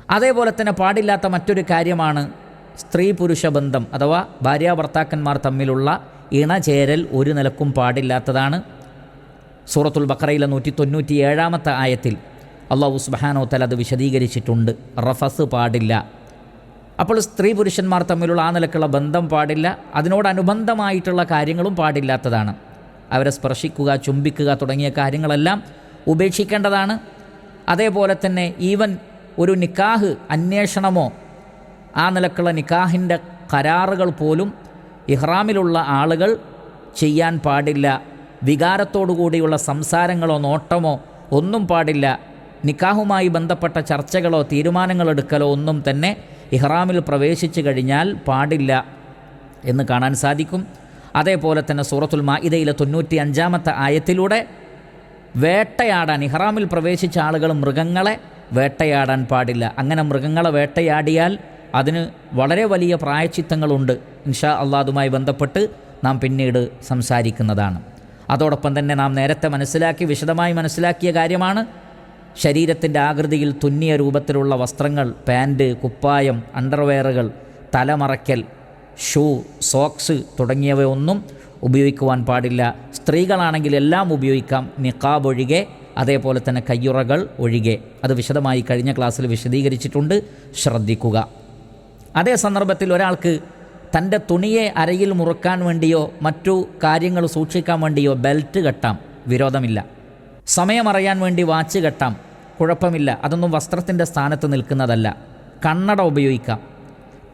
അതേപോലെ തന്നെ പാടില്ലാത്ത മറ്റൊരു കാര്യമാണ് സ്ത്രീ പുരുഷ ബന്ധം അഥവാ ഭാര്യാഭർത്താക്കന്മാർ തമ്മിലുള്ള ഇണചേരൽ ഒരു നിലക്കും പാടില്ലാത്തതാണ്. സൂറത്തുൽ ബക്കറയിലെ നൂറ്റി തൊണ്ണൂറ്റി ഏഴാമത്തെ ആയത്തിൽ അള്ളാഹു സുബാനോ തല അത് വിശദീകരിച്ചിട്ടുണ്ട്. റഫസ് പാടില്ല. അപ്പോൾ സ്ത്രീ പുരുഷന്മാർ തമ്മിലുള്ള ആ നിലക്കുള്ള ബന്ധം പാടില്ല. അതിനോടനുബന്ധമായിട്ടുള്ള കാര്യങ്ങളും പാടില്ലാത്തതാണ്. അവരെ സ്പർശിക്കുക ചുംബിക്കുക തുടങ്ങിയ കാര്യങ്ങളെല്ലാം ഉപേക്ഷിക്കേണ്ടതാണ്. അതേപോലെ തന്നെ ഈവൻ ഒരു നിക്കാഹ് അന്വേഷണമോ ആ നിലക്കുള്ള നിക്കാഹിന്റെ കരാറുകൾ പോലും ഇഹ്റാമിലുള്ള ആളുകൾ ചെയ്യാൻ പാടില്ല. വികാരത്തോടു കൂടിയുള്ള സംസാരങ്ങളോ നോട്ടമോ ഒന്നും പാടില്ല. നിക്കാഹുമായി ബന്ധപ്പെട്ട ചർച്ചകളോ തീരുമാനങ്ങളോ എടുക്കലോ ഒന്നും തന്നെ ഇഹ്റാമിൽ പ്രവേശിച്ചു കഴിഞ്ഞാൽ പാടില്ല എന്ന് കാണാൻ സാധിക്കും. അതേപോലെ തന്നെ സൂറത്തുൽ മാഇദയിലെ തൊണ്ണൂറ്റി അഞ്ചാമത്തെ ആയത്തിലൂടെ വേട്ടയാടാൻ ഇഹ്റാമിൽ പ്രവേശിച്ച ആളുകൾ മൃഗങ്ങളെ വേട്ടയാടാൻ പാടില്ല. അങ്ങനെ മൃഗങ്ങളെ വേട്ടയാടിയാൽ അതിന് വളരെ വലിയ പ്രായച്ചിത്തങ്ങളുണ്ട്. ഇൻഷാ അള്ളാഹുമായി ബന്ധപ്പെട്ട് നാം പിന്നീട് സംസാരിക്കുന്നതാണ്. അതോടൊപ്പം തന്നെ നാം നേരത്തെ മനസ്സിലാക്കി വിശദമായി മനസ്സിലാക്കിയ കാര്യമാണ് ശരീരത്തിന്റെ ആകൃതിയിൽ തുന്നിയ രൂപത്തിലുള്ള വസ്ത്രങ്ങൾ പാന്റ് കുപ്പായം അണ്ടർവെയറുകൾ തലമറയ്ക്കൽ ഷൂ സോക്സ് തുടങ്ങിയവയൊന്നും ഉപയോഗിക്കുവാൻ പാടില്ല. സ്ത്രീകളാണെങ്കിൽ എല്ലാം ഉപയോഗിക്കാം. നിക്കാബ് ഒഴികെ അതേപോലെ തന്നെ കയ്യുറകൾ ഒഴികെ. അത് വിശദമായി കഴിഞ്ഞ ക്ലാസ്സിൽ വിശദീകരിച്ചിട്ടുണ്ട്. ശ്രദ്ധിക്കുക. അതേ സന്ദർഭത്തിൽ ഒരാൾക്ക് തന്റെ തുണിയെ അരയിൽ മുറുക്കാൻ വേണ്ടിയോ മറ്റു കാര്യങ്ങൾ സൂക്ഷിക്കാൻ വേണ്ടിയോ ബെൽറ്റ് കെട്ടാം. വിരോധമില്ല. സമയമറിയാൻ വേണ്ടി വാച്ച് കെട്ടാം. കുഴപ്പമില്ല. അതൊന്നും വസ്ത്രത്തിന്റെ സ്ഥാനത്ത് നിൽക്കുന്നതല്ല. കണ്ണട ഉപയോഗിക്കാം.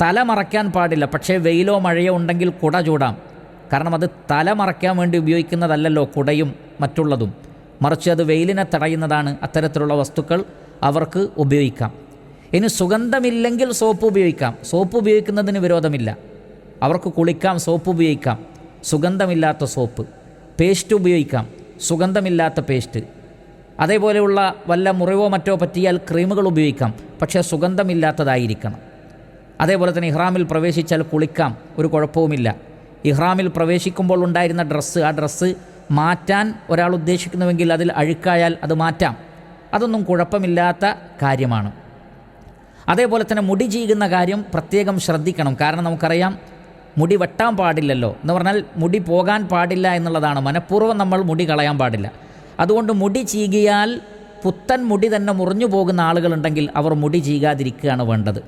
തല മറയ്ക്കാൻ പാടില്ല. പക്ഷേ വെയിലോ മഴയോ ഉണ്ടെങ്കിൽ കുട ചൂടാം. കാരണം അത് തല മറയ്ക്കാൻ വേണ്ടി ഉപയോഗിക്കുന്നതല്ലല്ലോ കുടയും മറ്റുള്ളതും. മറിച്ച് അത് വെയിലിനെ തടയുന്നതാണ് അത്തരത്തിലുള്ള വസ്തുക്കൾ അവർക്ക് ഉപയോഗിക്കാം. ഇനി സുഗന്ധമില്ലെങ്കിൽ സോപ്പ് ഉപയോഗിക്കാം. സോപ്പ് ഉപയോഗിക്കുന്നതിന് വിരോധമില്ല. അവർക്ക് കുളിക്കാം സോപ്പ് ഉപയോഗിക്കാം. സുഗന്ധമില്ലാത്ത സോപ്പ്. പേസ്റ്റ് ഉപയോഗിക്കാം. സുഗന്ധമില്ലാത്ത പേസ്റ്റ്. അതേപോലെയുള്ള വല്ല മുറിവോ മറ്റോ പറ്റിയാൽ ക്രീമുകൾ ഉപയോഗിക്കാം പക്ഷേ സുഗന്ധമില്ലാത്തതായിരിക്കണം. അതേപോലെ തന്നെ ഇഹ്റാമിൽ പ്രവേശിച്ചാൽ കുളിക്കാം ഒരു കുഴപ്പവുമില്ല. ഇഹ്റാമിൽ പ്രവേശിക്കുമ്പോൾ ഉണ്ടായിരുന്ന ഡ്രസ്സ് ആ ഡ്രസ്സ് മാറ്റാൻ ഒരാൾ ഉദ്ദേശിക്കുന്നുവെങ്കിൽ അതിൽ അഴുക്കായാൽ അത് മാറ്റാം. അതൊന്നും കുഴപ്പമില്ലാത്ത കാര്യമാണ്. അതേപോലെ തന്നെ മുടി ചീകുന്ന കാര്യം പ്രത്യേകം ശ്രദ്ധിക്കണം. കാരണം നമുക്കറിയാം മുടി വെട്ടാൻ പാടില്ലല്ലോ. എന്ന് പറഞ്ഞാൽ മുടി പോകാൻ പാടില്ല എന്നുള്ളതാണ്. മനഃപൂർവം നമ്മൾ മുടി കളയാൻ പാടില്ല. അതുകൊണ്ട് മുടി ചീകിയാൽ പുത്തൻ മുടി തന്നെ മുറിഞ്ഞു പോകുന്ന ആളുകളുണ്ടെങ്കിൽ അവർ മുടി ചീകാതിരിക്കുകയാണ് വേണ്ടത്.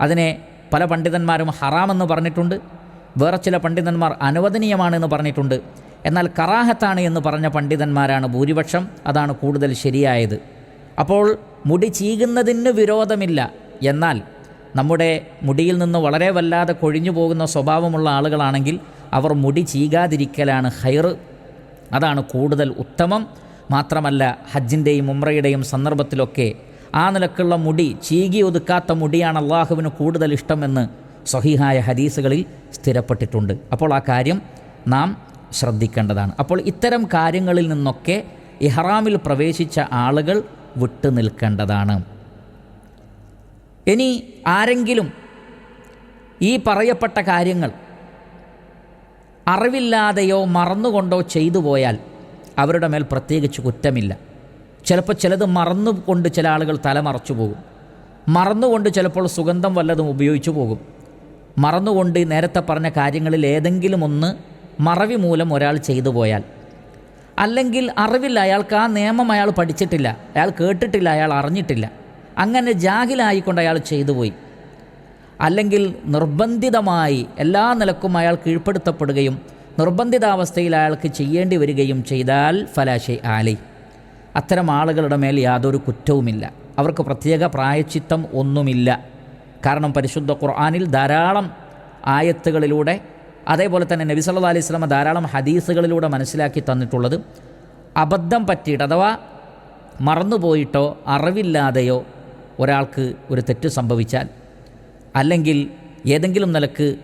അതിനെ പല പണ്ഡിതന്മാരും ഹറാമെന്ന് പറഞ്ഞിട്ടുണ്ട്. വേറെ ചില പണ്ഡിതന്മാർ അനുവദനീയമാണെന്ന് പറഞ്ഞിട്ടുണ്ട്. എന്നാൽ കറാഹത്താണ് എന്ന് പറഞ്ഞ പണ്ഡിതന്മാരാണ് ഭൂരിപക്ഷം. അതാണ് കൂടുതൽ ശരിയായത്. അപ്പോൾ മുടി ചീകുന്നതിന് വിരോധമില്ല. എന്നാൽ നമ്മുടെ മുടിയിൽ നിന്ന് വളരെ വല്ലാതെ കൊഴിഞ്ഞു പോകുന്ന സ്വഭാവമുള്ള ആളുകളാണെങ്കിൽ അവർ മുടി ചീകാതിരിക്കലാണ് ഹൈർ അതാണ് കൂടുതൽ ഉത്തമം. മാത്രമല്ല ഹജ്ജിന്റെയും ഉമ്രയുടെയും സന്ദർഭത്തിലൊക്കെ ആ നിലക്കുള്ള മുടി ചീകി ഒതുക്കാത്ത മുടിയാണ് അള്ളാഹുവിന് കൂടുതൽ ഇഷ്ടമെന്ന് സ്വഹീഹായ ഹദീസുകളിൽ സ്ഥിരപ്പെട്ടിട്ടുണ്ട്. അപ്പോൾ ആ കാര്യം നാം ശ്രദ്ധിക്കേണ്ടതാണ്. അപ്പോൾ ഇത്തരം കാര്യങ്ങളിൽ നിന്നൊക്കെ ഇഹ്റാമിൽ പ്രവേശിച്ച ആളുകൾ വിട്ടു നിൽക്കേണ്ടതാണ്. ഇനി ആരെങ്കിലും ഈ പറയപ്പെട്ട കാര്യങ്ങൾ അറിവില്ലാതെയോ മറന്നുകൊണ്ടോ ചെയ്തു പോയാൽ അവരുടെ മേൽ പ്രത്യേകിച്ച് കുറ്റമില്ല. ചിലപ്പോൾ ചിലത് മറന്നുകൊണ്ട് ചില ആളുകൾ തലമറച്ചു പോകും. മറന്നുകൊണ്ട് ചിലപ്പോൾ സുഗന്ധം വല്ലതും ഉപയോഗിച്ചു പോകും. മറന്നുകൊണ്ട് നേരത്തെ പറഞ്ഞ കാര്യങ്ങളിൽ ഏതെങ്കിലും ഒന്ന് മറവി മൂലം ഒരാൾ ചെയ്തു പോയാൽ. അല്ലെങ്കിൽ അറിവില്ല അയാൾക്ക് ആ നിയമം അയാൾ പഠിച്ചിട്ടില്ല അയാൾ കേട്ടിട്ടില്ല അയാൾ അറിഞ്ഞിട്ടില്ല. അങ്ങനെ ജാഹിലായിക്കൊണ്ട് അയാൾ ചെയ്തു പോയി. അല്ലെങ്കിൽ നിർബന്ധിതമായി എല്ലാ നിലക്കും അയാൾ കീഴ്പ്പെടുത്തപ്പെടുകയും നിർബന്ധിതാവസ്ഥയിൽ അയാൾക്ക് ചെയ്യേണ്ടി വരികയും ചെയ്താൽ ഫലാശെ ആലി. അത്തരം ആളുകളുടെ മേൽ യാതൊരു കുറ്റവുമില്ല. അവർക്ക് പ്രത്യേക പ്രായച്ചിത്തം ഒന്നുമില്ല. കാരണം പരിശുദ്ധ ഖുർആാനിൽ ധാരാളം ആയത്തുകളിലൂടെ അതേപോലെ തന്നെ നബി സല്ലാ അലൈഹി സ്വലമ ധാരാളം ഹദീസുകളിലൂടെ മനസ്സിലാക്കി തന്നിട്ടുള്ളത് അബദ്ധം പറ്റിയിട്ട് അഥവാ മറന്നുപോയിട്ടോ അറിവില്ലാതെയോ ഒരാൾക്ക് ഒരു തെറ്റ് സംഭവിച്ചാൽ അല്ലെങ്കിൽ ഏതെങ്കിലും നിലയ്ക്ക്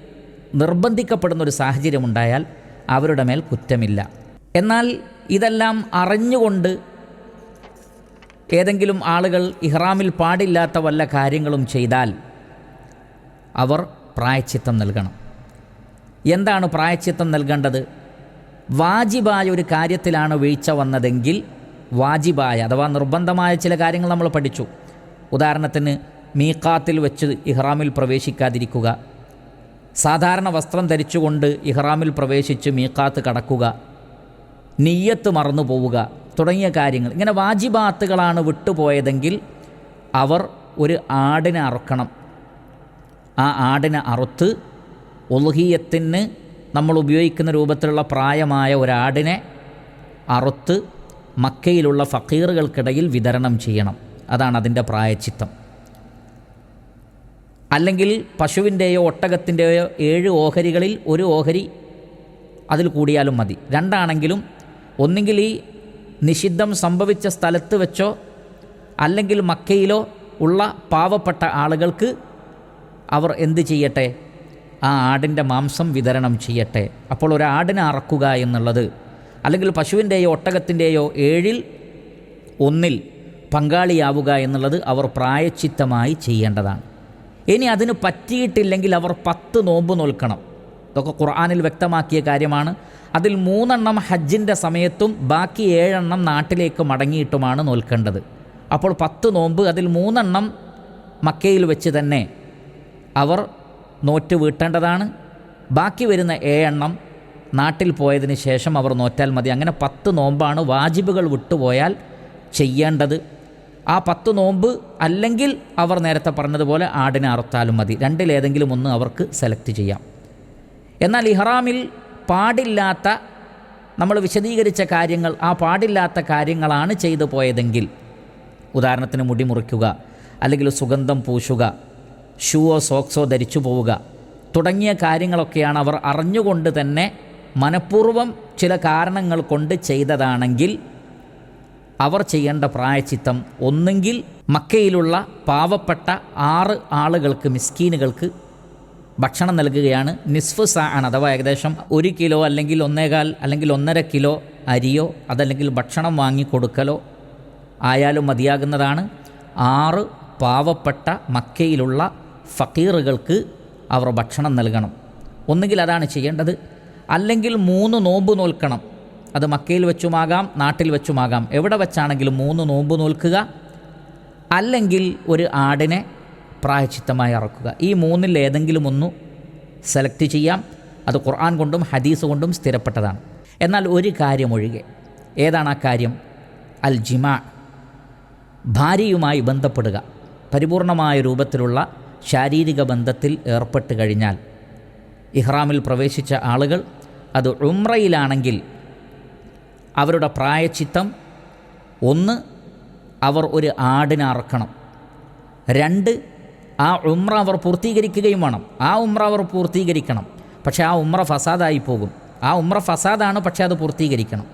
നിർബന്ധിക്കപ്പെടുന്ന ഒരു സാഹചര്യമുണ്ടായാൽ അവരുടെ മേൽ കുറ്റമില്ല. എന്നാൽ ഇതെല്ലാം അറിഞ്ഞുകൊണ്ട് ഏതെങ്കിലും ആളുകൾ ഇഹ്റാമിൽ പാടില്ലാത്ത വല്ല കാര്യങ്ങളും ചെയ്താൽ അവർ പ്രായച്ചിത്തം നൽകണം. എന്താണ് പ്രായച്ചിത്തം നൽകേണ്ടത്? വാജിബായ ഒരു കാര്യത്തിലാണ് വീഴ്ച വന്നതെങ്കിൽ വാജിബായ അഥവാ നിർബന്ധമായ ചില കാര്യങ്ങൾ നമ്മൾ പഠിച്ചു. ഉദാഹരണത്തിന് മീക്കാത്തിൽ വെച്ച് ഇഹ്റാമിൽ പ്രവേശിക്കാതിരിക്കുക. സാധാരണ വസ്ത്രം ധരിച്ചുകൊണ്ട് ഇഹ്റാമിൽ പ്രവേശിച്ച് മീക്കാത്ത് കടക്കുക. നീയത്ത് മറന്നു പോവുക. തുടങ്ങിയ കാര്യങ്ങൾ. ഇങ്ങനെ വാജിബാത്തുകളാണ് വിട്ടുപോയതെങ്കിൽ അവർ ഒരു ആടിനെ അറുക്കണം. ആ ആടിനെ അറുത്ത് ഒലുഹീയത്തിന് നമ്മൾ ഉപയോഗിക്കുന്ന രൂപത്തിലുള്ള പ്രായമായ ഒരാടിനെ അറുത്ത് മക്കയിലുള്ള ഫക്കീറുകൾക്കിടയിൽ വിതരണം ചെയ്യണം. അതാണ് അതിന്റെ പ്രായച്ചിത്തം. അല്ലെങ്കിൽ പശുവിന്റെയോ ഒട്ടകത്തിന്റെയോ ഏഴ് ഓഹരികളിൽ ഒരു ഓഹരി അതിൽ കൂടിയാലും മതി. രണ്ടാണെങ്കിലും ഒന്നുകിൽ ഈ നിഷിദ്ധം സംഭവിച്ച സ്ഥലത്ത് വെച്ചോ അല്ലെങ്കിൽ മക്കയിലോ ഉള്ള പാവപ്പെട്ട ആളുകൾക്ക് അവർ എന്ത് ചെയ്യട്ടെ? ആ ആടിന്റെ മാംസം വിതരണം ചെയ്യട്ടെ. അപ്പോൾ ഒരാടിനെ അറക്കുക എന്നുള്ളത്. അല്ലെങ്കിൽ പശുവിന്റെയോ ഒട്ടകത്തിന്റെയോ ഏഴിൽ ഒന്നിൽ പങ്കാളിയാവുക എന്നുള്ളത് അവർ പ്രായച്ചിത്തമായി ചെയ്യേണ്ടതാണ്. ഇനി അതിന് പറ്റിയിട്ടില്ലെങ്കിൽ അവർ പത്ത് നോമ്പ് നോൽക്കണം. ഇതൊക്കെ ഖുർആാനിൽ വ്യക്തമാക്കിയ കാര്യമാണ്. അതിൽ മൂന്നെണ്ണം ഹജ്ജിന്റെ സമയത്തും ബാക്കി ഏഴെണ്ണം നാട്ടിലേക്ക് മടങ്ങിയിട്ടുമാണ് നോൽക്കേണ്ടത്. അപ്പോൾ പത്ത് നോമ്പ് അതിൽ മൂന്നെണ്ണം മക്കയിൽ വെച്ച് തന്നെ അവർ നോറ്റ് വീട്ടേണ്ടതാണ്. ബാക്കി വരുന്ന ഏഴെണ്ണം നാട്ടിൽ പോയതിന് ശേഷം അവർ നോറ്റാൽ മതി. അങ്ങനെ പത്ത് നോമ്പാണ് വാജിബുകൾ വിട്ടുപോയാൽ ചെയ്യേണ്ടത്. ആ പത്ത് നോമ്പ് അല്ലെങ്കിൽ അവർ നേരത്തെ പറഞ്ഞതുപോലെ ആടിനെ അറുത്താലും മതി. രണ്ടിലേതെങ്കിലും ഒന്ന് അവർക്ക് സെലക്ട് ചെയ്യാം. എന്നാൽ ഇഹ്റാമിൽ പാടില്ലാത്ത നമ്മൾ വിശദീകരിച്ച കാര്യങ്ങൾ ആ പാടില്ലാത്ത കാര്യങ്ങളാണ് ചെയ്തു പോയതെങ്കിൽ ഉദാഹരണത്തിന് മുടി മുറിക്കുക അല്ലെങ്കിൽ സുഗന്ധം പൂശുക ഷൂവോ സോക്സോ ധരിച്ചു പോവുക തുടങ്ങിയ കാര്യങ്ങളൊക്കെയാണ് അവർ അറിഞ്ഞുകൊണ്ട് തന്നെ മനഃപൂർവം ചില കാരണങ്ങൾ കൊണ്ട് ചെയ്തതാണെങ്കിൽ അവർ ചെയ്യേണ്ട പ്രായച്ചിത്തം ഒന്നെങ്കിൽ മക്കയിലുള്ള പാവപ്പെട്ട ആറ് ആളുകൾക്ക് മിസ്കീനുകൾക്ക് ഭക്ഷണം നൽകുകയാണ്. നിസ്ഫ് സാ ആണ്. അഥവാ ഏകദേശം ഒരു കിലോ അല്ലെങ്കിൽ ഒന്നേകാൽ അല്ലെങ്കിൽ ഒന്നര കിലോ അരിയോ അതല്ലെങ്കിൽ ഭക്ഷണം വാങ്ങി കൊടുക്കലോ ആയാലും മതിയാകുന്നതാണ്. ആറ് പാവപ്പെട്ട മക്കയിലുള്ള ഫക്കീറുകൾക്ക് അവർ ഭക്ഷണം നൽകണം. ഒന്നുകിൽ അതാണ് ചെയ്യേണ്ടത്. അല്ലെങ്കിൽ മൂന്ന് നോമ്പ് നോൽക്കണം. അത് മക്കയിൽ വെച്ചുമാകാം നാട്ടിൽ വെച്ചുമാകാം. എവിടെ വെച്ചാണെങ്കിലും മൂന്ന് നോമ്പ് നോൽക്കുക അല്ലെങ്കിൽ ഒരു ആടിനെ പ്രായച്ചിത്തമായി അറക്കുക. ഈ മൂന്നിൽ ഏതെങ്കിലും ഒന്ന് സെലക്ട് ചെയ്യാം. അത് ഖുർആൻ കൊണ്ടും ഹദീസ് കൊണ്ടും സ്ഥിരപ്പെട്ടതാണ്. എന്നാൽ ഒരു കാര്യം ഒഴികെ. ഏതാണ് ആ കാര്യം? അൽ ജിമാ ഭാര്യയുമായി ബന്ധപ്പെടുക. പരിപൂർണമായ രൂപത്തിലുള്ള ശാരീരിക ബന്ധത്തിൽ ഏർപ്പെട്ട് കഴിഞ്ഞാൽ ഇഹ്റാമിൽ പ്രവേശിച്ച ആളുകൾ അത് ഉമ്രയിലാണെങ്കിൽ അവരുടെ പ്രായച്ചിത്തം. ഒന്ന് അവർ ഒരു ആടിനെ അറക്കണം. രണ്ട് ആ ഉമ്ര അവർ പൂർത്തീകരിക്കുകയും വേണം. ആ ഉമ്ര അവർ പൂർത്തീകരിക്കണം. പക്ഷേ ആ ഉമ്ര ഫസാദായി പോകും. ആ ഉമ്ര ഫസാദാണ് പക്ഷേ അത് പൂർത്തീകരിക്കണം.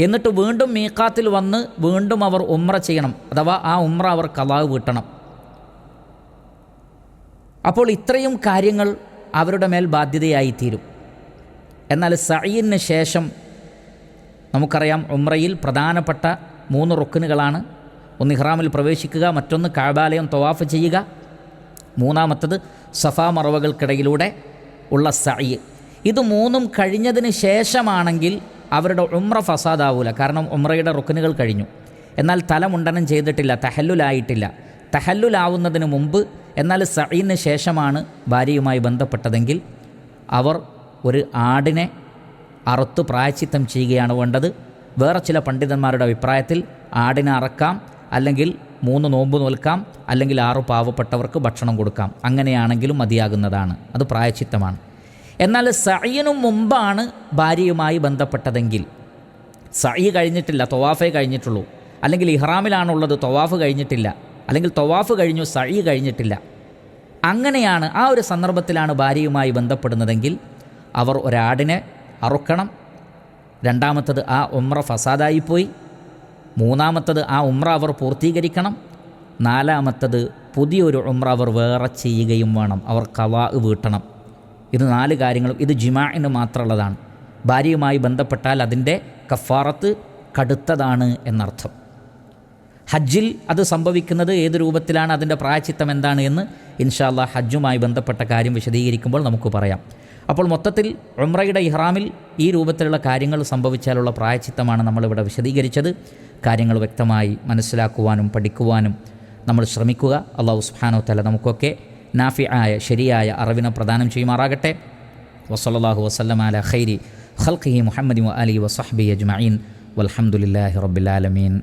എന്നിട്ട് വീണ്ടും മീക്കാത്തിൽ വന്ന് വീണ്ടും അവർ ഉമ്ര ചെയ്യണം. അഥവാ ആ ഉമ്ര അവർ കലാവ് വീട്ടണം. അപ്പോൾ ഇത്രയും കാര്യങ്ങൾ അവരുടെ മേൽ ബാധ്യതയായിത്തീരും. എന്നാൽ സയ്യിന് ശേഷം നമുക്കറിയാം ഉമ്രയിൽ പ്രധാനപ്പെട്ട മൂന്ന് റുക്കിനുകളാണ് ഒന്ന് ഇഹ്റാമിൽ പ്രവേശിക്കുക മറ്റൊന്ന് കാബാലയം തവാഫ് ചെയ്യുക. മൂന്നാമത്തത് സഫാ മറവകൾക്കിടയിലൂടെ ഉള്ള സയ്യ് ഇത് മൂന്നും കഴിഞ്ഞതിന് ശേഷമാണെങ്കിൽ അവരുടെ ഉമ്ര ഫസാദാവൂല. കാരണം ഉമ്രയുടെ റുക്കിനുകൾ കഴിഞ്ഞു. എന്നാൽ തലമുണ്ടനം ചെയ്തിട്ടില്ല തഹല്ലുലായിട്ടില്ല. തഹല്ലുലാവുന്നതിന് മുമ്പ് എന്നാൽ സഴിന് ശേഷമാണ് ഭാര്യയുമായി ബന്ധപ്പെട്ടതെങ്കിൽ അവർ ഒരു ആടിനെ അറുത്ത് പ്രായച്ചിത്തം ചെയ്യുകയാണ് വേണ്ടത്. വേറെ ചില പണ്ഡിതന്മാരുടെ അഭിപ്രായത്തിൽ ആടിനെ അറക്കാം അല്ലെങ്കിൽ മൂന്ന് നോമ്പ് നോൽക്കാം അല്ലെങ്കിൽ ആറ് പാവപ്പെട്ടവർക്ക് ഭക്ഷണം കൊടുക്കാം. അങ്ങനെയാണെങ്കിലും മതിയാകുന്നതാണ്. അത് പ്രായച്ചിത്തമാണ് എന്നാൽ സയ്യനും മുമ്പാണ് ഭാര്യയുമായി ബന്ധപ്പെട്ടതെങ്കിൽ സയ്യ് കഴിഞ്ഞിട്ടില്ല തൊവാഫേ കഴിഞ്ഞിട്ടുള്ളൂ. അല്ലെങ്കിൽ ഇഹ്റാമിലാണുള്ളത് തൊവാഫ് കഴിഞ്ഞിട്ടില്ല. അല്ലെങ്കിൽ തൊവാഫ് കഴിഞ്ഞു സയ്യ് കഴിഞ്ഞിട്ടില്ല. അങ്ങനെയാണ് ആ ഒരു സന്ദർഭത്തിലാണ് ഭാര്യയുമായി ബന്ധപ്പെടുന്നതെങ്കിൽ അവർ ഒരാടിനെ അറുക്കണം. രണ്ടാമത്തത് ആ ഉമ്ര ഫസാദായിപ്പോയി. മൂന്നാമത്തത് ആ ഉമ്ര അവർ പൂർത്തീകരിക്കണം. നാലാമത്തത് പുതിയൊരു ഉമ്ര അവർ വേറെ ചെയ്യുകയും വേണം. അവർ കവാ വീട്ടണം. ഇത് നാല് കാര്യങ്ങളും. ഇത് ജിമാഇന് മാത്രമുള്ളതാണ്. ഭാര്യയുമായി ബന്ധപ്പെട്ടാൽ അതിന്റെ കഫാറത്ത് കടുത്തതാണ് എന്നർത്ഥം. ഹജ്ജിൽ അത് സംഭവിക്കുന്നത് ഏത് രൂപത്തിലാണ്? അതിന്റെ പ്രായച്ചിത്തം എന്താണ് എന്ന് ഇൻഷാല്ല ഹജ്ജുമായി ബന്ധപ്പെട്ട കാര്യം വിശദീകരിക്കുമ്പോൾ നമുക്ക് പറയാം. അപ്പോൾ മൊത്തത്തിൽ ഉംറയുടെ ഇഹ്റാമിൽ ഈ രൂപത്തിലുള്ള കാര്യങ്ങൾ സംഭവിച്ചാലുള്ള പ്രായച്ചിത്തമാണ് നമ്മളിവിടെ വിശദീകരിച്ചത്. കാര്യങ്ങൾ വ്യക്തമായി മനസ്സിലാക്കുവാനും പഠിക്കുവാനും നമ്മൾ ശ്രമിക്കുക. അള്ളാഹു സുഹാനോ തല നമുക്കൊക്കെ നാഫി ആയ ശരിയായ അറിവിനെ പ്രദാനം ചെയ്യുമാറാകട്ടെ. വസല്ലാഹു വസ്ലം അല ഖൈരി ഖൽഖി മുഹമ്മദ് അലി വസഹബി അജ്മീൻ വലഹമുല്ലാഹി റബ്ബിലാലമീൻ